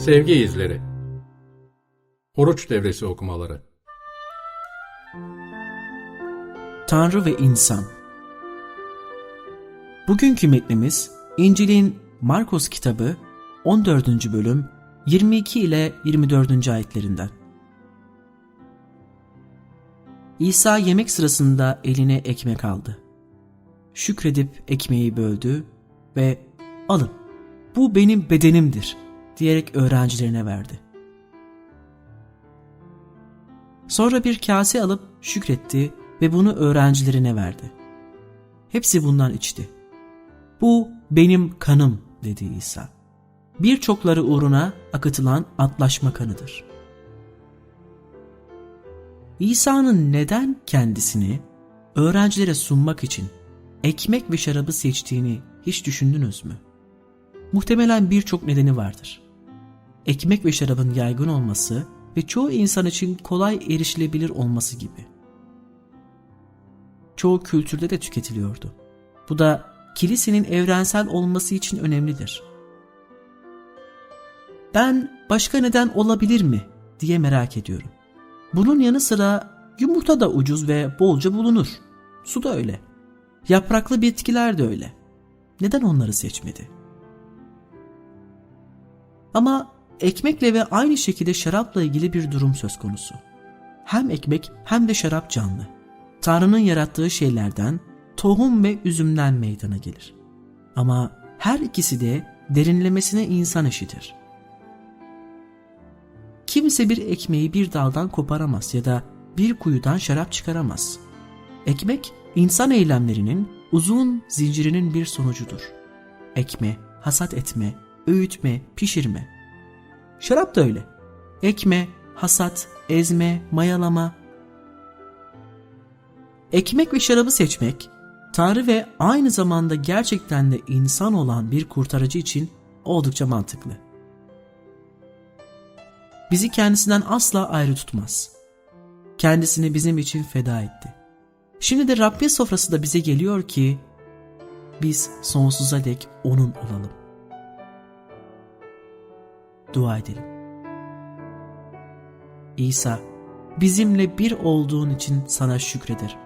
Sevgi izleri. Oruç devresi okumaları. Tanrı ve İnsan Bugünkü metnimiz İncil'in Markos kitabı 14. bölüm 22 ile 24. ayetlerinden. İsa yemek sırasında eline ekmek aldı. Şükredip ekmeği böldü ve alın bu benim bedenimdir diyerek öğrencilerine verdi. Sonra bir kase alıp şükretti ve bunu öğrencilerine verdi. Hepsi bundan içti. Bu benim kanım dedi İsa. Birçokları uğruna akıtılan antlaşma kanıdır. İsa'nın neden kendisini öğrencilere sunmak için ekmek ve şarabı seçtiğini hiç düşündünüz mü? Muhtemelen birçok nedeni vardır. Ekmek ve şarabın yaygın olması ve çoğu insan için kolay erişilebilir olması gibi. Çoğu kültürde de tüketiliyordu. Bu da kilisenin evrensel olması için önemlidir. Ben başka neden olabilir mi diye merak ediyorum. Bunun yanı sıra yumurta da ucuz ve bolca bulunur. Su da öyle. Yapraklı bitkiler de öyle. Neden onları seçmedi? Ama ekmekle ve aynı şekilde şarapla ilgili bir durum söz konusu. Hem ekmek hem de şarap canlı. Tanrı'nın yarattığı şeylerden, tohum ve üzümden meydana gelir. Ama her ikisi de derinlemesine insan işidir. Kimse bir ekmeği bir daldan koparamaz ya da bir kuyudan şarap çıkaramaz. Ekmek, insan eylemlerinin uzun zincirinin bir sonucudur. Ekme, hasat etme, öğütme, pişirme. Şarap da öyle. Ekme, hasat, ezme, mayalama. Ekmek ve şarabı seçmek, Tanrı ve aynı zamanda gerçekten de insan olan bir kurtarıcı için oldukça mantıklı. Bizi kendisinden asla ayrı tutmaz. Kendisini bizim için feda etti. Şimdi de Rabbin sofrası da bize geliyor ki biz sonsuza dek onun olalım. Dua edelim. İsa, bizimle bir olduğun için sana şükrederim.